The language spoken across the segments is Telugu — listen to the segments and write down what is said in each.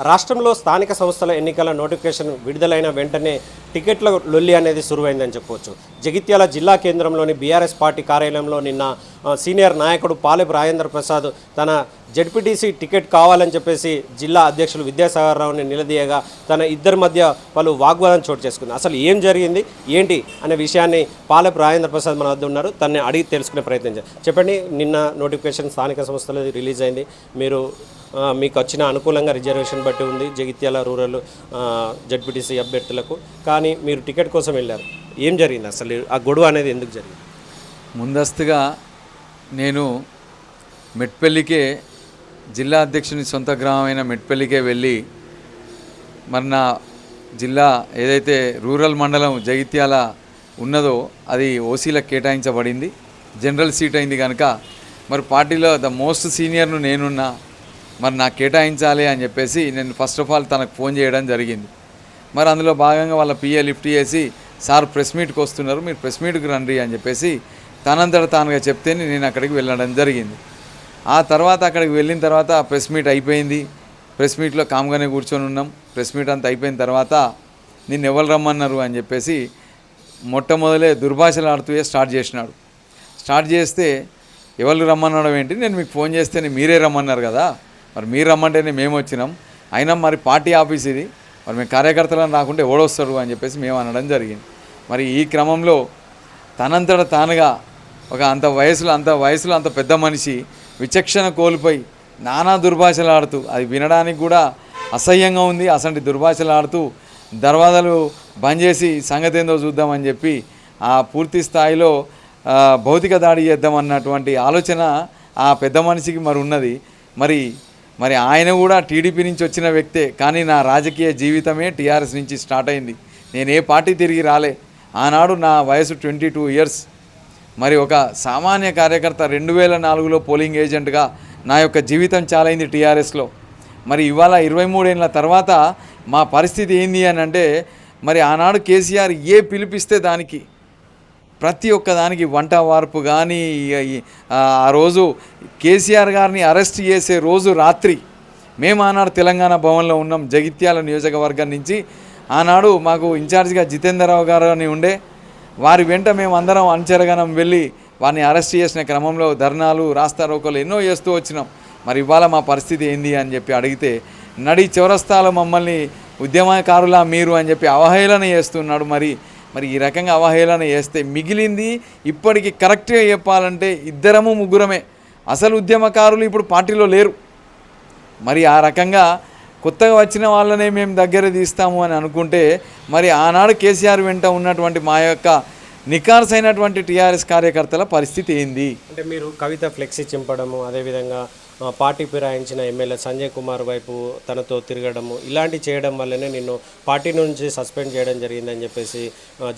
రాష్ట్రంలో స్థానిక సంస్థల ఎన్నికల నోటిఫికేషన్ విడుదలైన వెంటనే టికెట్ల లొల్లి అనేది సురువైందని చెప్పవచ్చు. జగిత్యాల జిల్లా కేంద్రంలోని బీఆర్ఎస్ పార్టీ కార్యాలయంలో నిన్న సీనియర్ నాయకుడు పాలెపు రాజేంద్ర ప్రసాద్ తన జడ్పీటీసీ టికెట్ కావాలని చెప్పేసి జిల్లా అధ్యక్షులు విద్యాసాగర్ రావుని నిలదీయగా తన ఇద్దరి మధ్య పలు వాగ్వాదం చోటు చేసుకుంది. అసలు ఏం జరిగింది? ఏంటి? అనే విషయాన్ని పాలెపు రాజేంద్ర ప్రసాద్ మన వద్ద ఉన్నారు. తనని అడిగి తెలుసుకునే ప్రయత్నం చెప్పండి. నిన్న నోటిఫికేషన్ స్థానిక సంస్థలో రిలీజ్ అయింది. మీరు మీకు వచ్చిన అనుకూలంగా రిజర్వేషన్ బట్టి ఉంది. జగిత్యాల రూరల్ జడ్పీటీసీ అభ్యర్థులకు. కానీ మీరు టికెట్ కోసం వెళ్ళారు. ఏం జరిగింది అసలు? ఆ గొడవ అనేది ఎందుకు జరిగింది? ముందస్తుగా నేను మెట్పల్లికే జిల్లా అధ్యక్షుని సొంత గ్రామమైన మెట్పల్లికే వెళ్ళి మరి నా జిల్లా ఏదైతే రూరల్ మండలం జగిత్యాల ఉన్నదో అది ఓసీలకు కేటాయించబడింది. జనరల్ సీట్ అయింది కనుక మరి పార్టీలో ద మోస్ట్ సీనియర్ను నేనున్నా. మరి నాకు కేటాయించాలి అని చెప్పేసి నేను ఫస్ట్ ఆఫ్ ఆల్ తనకు ఫోన్ చేయడం జరిగింది. మరి అందులో భాగంగా వాళ్ళ పిఏ లిఫ్ట్ చేసి సార్ ప్రెస్ మీట్కి వస్తున్నారు మీరు ప్రెస్ మీట్కి రండి అని చెప్పేసి తనంతట తానుగా చెప్తేనే నేను అక్కడికి వెళ్ళడం జరిగింది. ఆ తర్వాత అక్కడికి వెళ్ళిన తర్వాత ప్రెస్ మీట్ అయిపోయింది. ప్రెస్ మీట్లో కామ్గానే కూర్చొని ఉన్నాం. ప్రెస్ మీట్ అంతా అయిపోయిన తర్వాత నిన్ను ఎవరు రమ్మన్నారు అని చెప్పేసి మొట్టమొదలే దుర్భాషలు ఆడుతూ స్టార్ట్ చేసినాడు. స్టార్ట్ చేస్తే ఎవరు రమ్మన్నాడు ఏంటి? నేను మీకు ఫోన్ చేస్తేనే మీరే రమ్మన్నారు కదా? మరి మీరు రమ్మంటేనే మేము వచ్చినాం. అయినా మరి పార్టీ ఆఫీస్ ఇది. మరి మేము కార్యకర్తలను రాకుంటే ఓడొస్తారు అని చెప్పేసి మేము అనడం జరిగింది. మరి ఈ క్రమంలో తనంతట తానుగా ఒక అంత వయసులో అంత వయసులో అంత పెద్ద మనిషి విచక్షణ కోల్పోయి నానా దుర్భాషలు ఆడుతూ అది వినడానికి కూడా అసహ్యంగా ఉంది. అసంటి దుర్భాషలు ఆడుతూ దర్వాజాలు బంద్ చేసి సంగతి ఏందో చూద్దామని చెప్పి ఆ పూర్తి స్థాయిలో భౌతిక దాడి చేద్దామన్నటువంటి ఆలోచన ఆ పెద్ద మనిషికి మరి ఉన్నది. మరి మరి ఆయన కూడా టీడీపీ నుంచి వచ్చిన వ్యక్తే కానీ నా రాజకీయ జీవితమే టీఆర్ఎస్ నుంచి స్టార్ట్ అయింది. నేను ఏ పార్టీ తిరిగి రాలే. ఆనాడు నా వయసు ట్వంటీ టూ ఇయర్స్. మరి ఒక సామాన్య కార్యకర్త రెండు వేల నాలుగులో పోలింగ్ ఏజెంట్గా నా యొక్క జీవితం చాలైంది టీఆర్ఎస్లో. మరి ఇవాళ ఇరవై మూడేళ్ళ తర్వాత మా పరిస్థితి ఏంది అని అంటే మరి ఆనాడు కేసీఆర్ ఏ పిలిపిస్తే దానికి ప్రతి ఒక్కదానికి వంట వార్పు కానీ ఆ రోజు కేసీఆర్ గారిని అరెస్ట్ చేసే రోజు రాత్రి మేము ఆనాడు తెలంగాణ భవన్లో ఉన్నాం జగిత్యాల నియోజకవర్గం నుంచి. ఆనాడు మాకు ఇన్ఛార్జిగా జితేందర్రావు గారు అని ఉండే. వారి వెంట మేము అందరం అంచెరగనం వెళ్ళి వారిని అరెస్ట్ చేసిన క్రమంలో ధర్నాలు రాస్తారోకలు ఎన్నో చేస్తూ వచ్చినాం. మరి ఇవాళ మా పరిస్థితి ఏంది అని చెప్పి అడిగితే నడి చివరస్తాలో మమ్మల్ని ఉద్యమకారులా మీరు అని చెప్పి అవహేళన చేస్తున్నాడు మరి మరి ఈ రకంగా అవహేళన చేస్తే మిగిలింది ఇప్పటికి కరెక్ట్గా చెప్పాలంటే ఇద్దరము ముగ్గురమే. అసలు ఉద్యమకారులు ఇప్పుడు పార్టీలో లేరు. మరి ఆ రకంగా కొత్తగా వచ్చిన వాళ్ళనే మేము దగ్గర తీస్తాము అని అనుకుంటే మరి ఆనాడు కేసీఆర్ వెంట ఉన్నటువంటి మా యొక్క నికార్సైనటువంటి టీఆర్ఎస్ కార్యకర్తల పరిస్థితి ఏంది? అంటే మీరు కవిత ఫ్లెక్సీ చింపడము అదేవిధంగా పార్టీ ఫిరాయించిన ఎమ్మెల్యే సంజయ్ కుమార్ వైపు తనతో తిరగడము ఇలాంటి చేయడం వల్లనే నిన్ను పార్టీ నుంచి సస్పెండ్ చేయడం జరిగిందని చెప్పేసి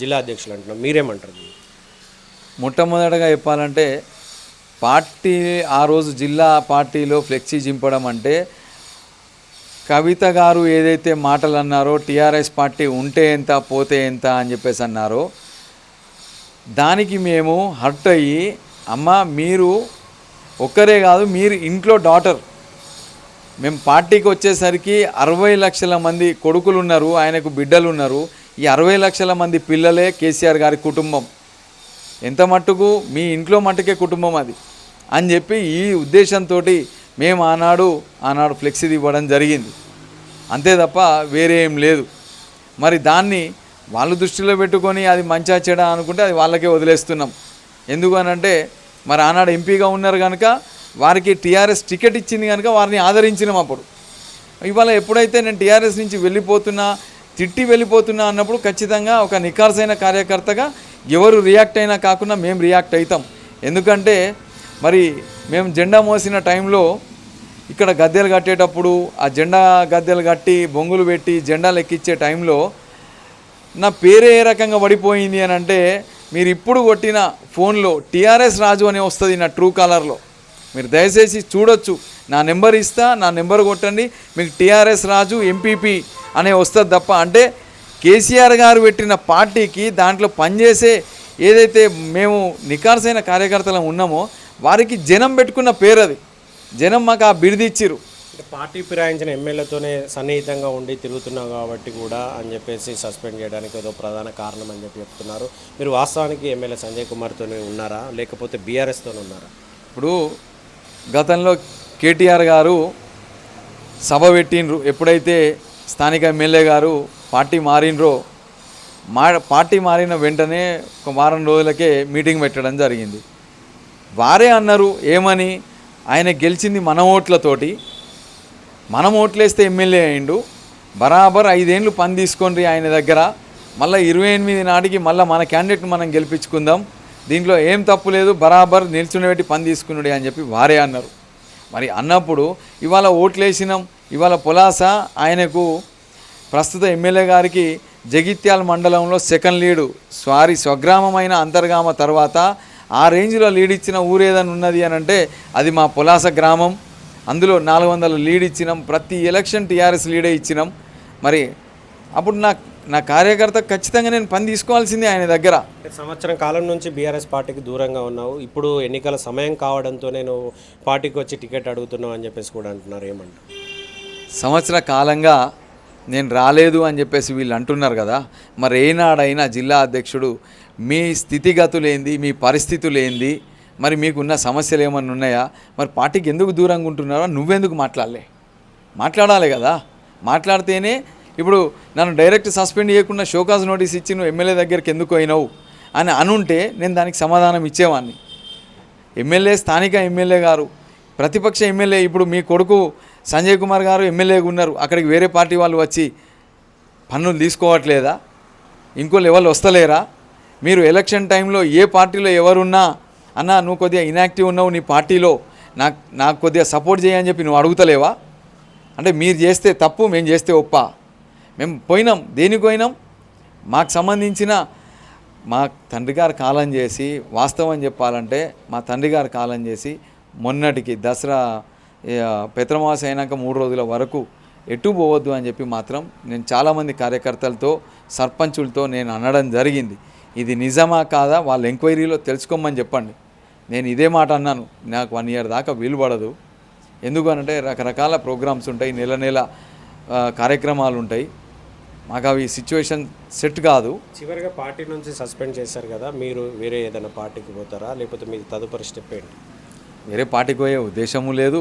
జిల్లా అధ్యక్షులు అంటున్నారు. మీరేమంటారు? మొట్టమొదటగా చెప్పాలంటే పార్టీ ఆ రోజు జిల్లా పార్టీలో ఫ్లెక్సీ చింపడం అంటే కవిత గారు ఏదైతే మాటలు అన్నారో టీఆర్ఎస్ పార్టీ ఉంటే ఎంత పోతే ఎంత అని చెప్పేసి అన్నారో దానికి మేము హర్ట్ అయ్యి అమ్మ మీరు ఒక్కరే కాదు మీరు ఇంట్లో డాటర్. మేము పార్టీకి వచ్చేసరికి అరవై లక్షల మంది కొడుకులు ఉన్నారు ఆయనకు బిడ్డలు ఉన్నారు ఈ అరవై లక్షల మంది పిల్లలే కేసీఆర్ గారి కుటుంబం. ఎంత మట్టుకు? మీ ఇంట్లో మట్టుకే కుటుంబం అది. అని చెప్పి ఈ ఉద్దేశంతో మేము ఆనాడు ఆనాడు ఫ్లెక్సీ ఇవ్వడం జరిగింది. అంతే తప్ప వేరే ఏం లేదు. మరి దాన్ని వాళ్ళు దృష్టిలో పెట్టుకొని అది మంచా చెడ అనుకుంటే అది వాళ్ళకే వదిలేస్తున్నాం. ఎందుకు అనంటే మరి ఆనాడు ఎంపీగా ఉన్నారు కనుక వారికి టీఆర్ఎస్ టికెట్ ఇచ్చింది కనుక వారిని ఆదరించినాం అప్పుడు. ఇవాళ ఎప్పుడైతే నేను టీఆర్ఎస్ నుంచి వెళ్ళిపోతున్నా తిట్టి వెళ్ళిపోతున్నా అన్నప్పుడు ఖచ్చితంగా ఒక నిఖార్సైన కార్యకర్తగా ఎవరు రియాక్ట్ అయినా కాకుండా మేము రియాక్ట్ అవుతాం ఎందుకంటే మరి మేము జెండా మోసిన టైంలో ఇక్కడ గద్దెలు కట్టేటప్పుడు ఆ జెండా గద్దెలు కట్టి బొంగులు పెట్టి జెండాలు ఎక్కించే టైంలో నా పేరే ఏ రకంగా పడిపోయింది అని అంటే మీరు ఇప్పుడు కొట్టిన ఫోన్లో టీఆర్ఎస్ రాజు అని వస్తుంది నా ట్రూ కాలర్లో. మీరు దయచేసి చూడొచ్చు. నా నెంబర్ ఇస్తా నా నెంబర్ కొట్టండి. మీకు టీఆర్ఎస్ రాజు ఎంపీపీ అనే వస్తుంది తప్ప అంటే కేసీఆర్ గారు పెట్టిన పార్టీకి దాంట్లో పనిచేసే ఏదైతే మేము నికార్సైన కార్యకర్తలం ఉన్నామో వారికి జనం పెట్టుకున్న పేరు అది. జనం మాకు ఆ బిరుదిచ్చిరు పార్టీ ఫిరాయించిన ఎమ్మెల్యేతోనే సన్నిహితంగా ఉండి తిరుగుతున్నావు కాబట్టి కూడా అని చెప్పేసి సస్పెండ్ చేయడానికి ఏదో ప్రధాన కారణం అని చెప్పి చెప్తున్నారు. మీరు వాస్తవానికి ఎమ్మెల్యే సంజయ్ కుమార్తోనే ఉన్నారా? లేకపోతే బీఆర్ఎస్తోనే ఉన్నారా? ఇప్పుడు గతంలో కేటీఆర్ గారు సభ పెట్టినరు ఎప్పుడైతే స్థానిక ఎమ్మెల్యే గారు పార్టీ మారినరో మా పార్టీ మారిన వెంటనే ఒక వారం రోజులకే మీటింగ్ పెట్టడం జరిగింది. వారే అన్నారు ఏమని? ఆయన గెలిచింది మన ఓట్లతోటి. మనం ఓట్లేస్తే ఎమ్మెల్యే అయిండు. బరాబర్ ఐదేళ్ళు పని తీసుకోండి ఆయన దగ్గర. మళ్ళీ ఇరవై ఎనిమిది నాటికి మళ్ళీ మన క్యాండిడేట్ని మనం గెలిపించుకుందాం. దీంట్లో ఏం తప్పు లేదు బరాబర్ నిల్చుండబెట్టి పని తీసుకున్నాడు అని చెప్పి వారే అన్నారు. మరి అన్నప్పుడు ఇవాళ ఓట్లేసినాం ఇవాళ పొలాస ఆయనకు ప్రస్తుత ఎమ్మెల్యే గారికి జగిత్యాల మండలంలో సెకండ్ లీడు స్వారి స్వగ్రామమైన అంతర్గామ తర్వాత ఆ రేంజ్లో లీడ్ ఇచ్చిన ఊరేదని ఉన్నది అని అంటే అది మా పొలాస గ్రామం. అందులో నాలుగు వందల లీడ్ ఇచ్చినాం. ప్రతి ఎలక్షన్ టీఆర్ఎస్ లీడే ఇచ్చినాం. మరి అప్పుడు నా నా కార్యకర్త ఖచ్చితంగా నేను పని తీసుకోవాల్సిందే ఆయన దగ్గర. సంవత్సరం కాలం నుంచి బీఆర్ఎస్ పార్టీకి దూరంగా ఉన్నావు. ఇప్పుడు ఎన్నికల సమయం కావడంతో నేను పార్టీకి వచ్చి టికెట్ అడుగుతున్నావు అని చెప్పేసి కూడా అంటున్నారు. ఏమంటారు సంవత్సర కాలంగా నేను రాలేదు అని చెప్పేసి వీళ్ళు అంటున్నారు కదా. మరి ఏనాడైనా జిల్లా అధ్యక్షుడు మీ స్థితిగతులు ఏంది మీ పరిస్థితులు ఏంది మరి మీకున్న సమస్యలు ఏమన్నా ఉన్నాయా? మరి పార్టీకి ఎందుకు దూరంగా ఉంటున్నారో నువ్వెందుకు మాట్లాడలే? మాట్లాడాలి కదా. మాట్లాడితేనే ఇప్పుడు నన్ను డైరెక్ట్ సస్పెండ్ చేయకుండా షోకాజ్ నోటీస్ ఇచ్చి నువ్వు ఎమ్మెల్యే దగ్గరికి ఎందుకు అయినావు అని అనుంటే నేను దానికి సమాధానం ఇచ్చేవాడిని ఎమ్మెల్యే స్థానిక ఎమ్మెల్యే గారు ప్రతిపక్ష ఎమ్మెల్యే ఇప్పుడు మీ కొడుకు సంజయ్ కుమార్ గారు ఎమ్మెల్యేగా ఉన్నారు. అక్కడికి వేరే పార్టీ వాళ్ళు వచ్చి పన్నులు తీసుకోవట్లేదా? ఇంకో లెవెల్ వస్తలేరా? మీరు ఎలక్షన్ టైంలో ఏ పార్టీలో ఎవరున్నా అన్న నువ్వు కొద్దిగా ఇనాక్టివ్ ఉన్నావు నీ పార్టీలో. నాకు నాకు కొద్దిగా సపోర్ట్ చేయని చెప్పి నువ్వు అడుగుతలేవా? అంటే మీరు చేస్తే తప్పు మేము చేస్తే ఒప్ప. మేము పోయినాం. దేనికి పోయినాం? మాకు సంబంధించిన మా తండ్రి గారు కాలం చేసి వాస్తవం చెప్పాలంటే మా తండ్రి గారు కాలం చేసి మొన్నటికి దసరా ఆ, పెత్రమాస అయినాక మూడు రోజుల వరకు ఎటు పోవద్దు అని చెప్పి మాత్రం నేను చాలామంది కార్యకర్తలతో సర్పంచులతో నేను అనడం జరిగింది. ఇది నిజమా కాదా? వాళ్ళ ఎంక్వైరీలో తెలుసుకోమని చెప్పండి. నేను ఇదే మాట అన్నాను. నాకు వన్ ఇయర్ దాకా వీలు పడదు. ఎందుకు అనంటే రకరకాల ప్రోగ్రామ్స్ ఉంటాయి. నెల నెల కార్యక్రమాలు ఉంటాయి. మాకు అవి సిచ్యువేషన్ సెట్ కాదు. చివరిగా పార్టీ నుంచి సస్పెండ్ చేశారు కదా మీరు వేరే ఏదైనా పార్టీకి పోతారా? లేకపోతే మీ తదుపరి స్టెప్ ఏంటి? వేరే పార్టీకి పోయే ఉద్దేశము లేదు.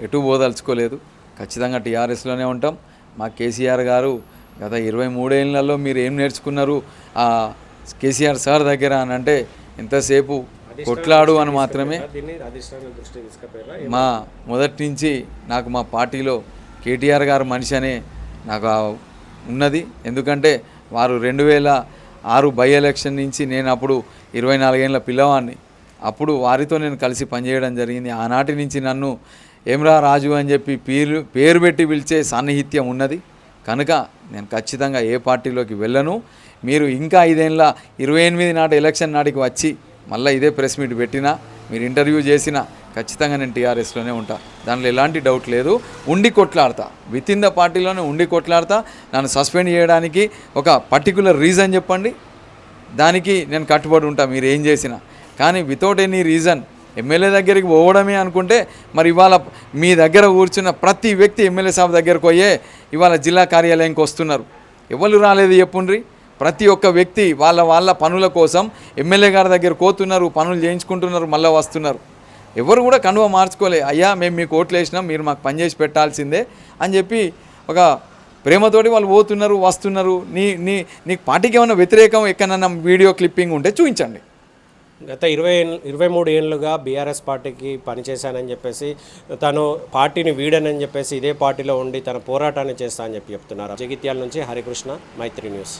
ఎటు పోదలుచుకోలేదు. ఖచ్చితంగా టీఆర్ఎస్లోనే ఉంటాం. మా కేసీఆర్ గారు గత ఇరవై మూడేళ్ళలో మీరు ఏం నేర్చుకున్నారు? కేసీఆర్ సార్ దగ్గర అని అంటే ఎంతసేపు కొట్లాడు అని మాత్రమే మా మొదటి నుంచి నాకు మా పార్టీలో కేటీఆర్ గారు మనిషి అనే నాకు ఉన్నది. ఎందుకంటే వారు రెండు వేల ఆరు బై ఎలక్షన్ నుంచి నేను అప్పుడు ఇరవై నాలుగేళ్ళ పిల్లవాడిని. అప్పుడు వారితో నేను కలిసి పనిచేయడం జరిగింది. ఆనాటి నుంచి నన్ను ఏమ్రా రాజు అని చెప్పి పేరు పేరు పెట్టి పిలిచే సాన్నిహిత్యం ఉన్నది. కనుక నేను ఖచ్చితంగా ఏ పార్టీలోకి వెళ్ళను. మీరు ఇంకా ఐదేళ్ళ ఇరవై ఎనిమిది నాటి ఎలక్షన్ నాటికి వచ్చి మళ్ళీ ఇదే ప్రెస్ మీట్ పెట్టినా మీరు ఇంటర్వ్యూ చేసినా ఖచ్చితంగా నేను టీఆర్ఎస్లోనే ఉంటా. దానిలో ఎలాంటి డౌట్ లేదు. ఉండి కొట్లాడతా. విత్ ఇన్ ద పార్టీలోనే ఉండి కొట్లాడతా. నన్ను సస్పెండ్ చేయడానికి ఒక పర్టికులర్ రీజన్ చెప్పండి. దానికి నేను కట్టుబడి ఉంటా మీరు ఏం చేసినా. కానీ వితౌట్ ఎనీ రీజన్ ఎమ్మెల్యే దగ్గరికి పోవడమే అనుకుంటే మరి ఇవాళ మీ దగ్గర కూర్చున్న ప్రతి వ్యక్తి ఎమ్మెల్యే సాబ్ దగ్గరకు పోయే ఇవాళ జిల్లా కార్యాలయంకి వస్తున్నారు. ఎవరు రాలేదు చెప్పుండ్రి? ప్రతి ఒక్క వ్యక్తి వాళ్ళ వాళ్ళ పనుల కోసం ఎమ్మెల్యే గారి దగ్గర కోతున్నారు పనులు చేయించుకుంటున్నారు మళ్ళీ వస్తున్నారు. ఎవరు కూడా కనువ మార్చుకోలే. అయ్యా మేము మీకు ఓట్లు వేసినాం మీరు మాకు పనిచేసి పెట్టాల్సిందే అని చెప్పి ఒక ప్రేమతోటి వాళ్ళు పోతున్నారు వస్తున్నారు. నీ నీ నీకు పార్టీకి ఏమైనా వ్యతిరేకం ఎక్కడన్నా వీడియో క్లిప్పింగ్ ఉంటే చూపించండి గత ఇరవై ఇరవై మూడు ఏళ్ళుగా బీఆర్ఎస్ పార్టీకి పనిచేశానని చెప్పేసి తను పార్టీని వీడనని చెప్పేసి ఇదే పార్టీలో ఉండి తన పోరాటాన్ని చేస్తా అని చెప్పి చెప్తున్నారు. జగిత్యాల నుంచి హరికృష్ణ మైత్రి న్యూస్.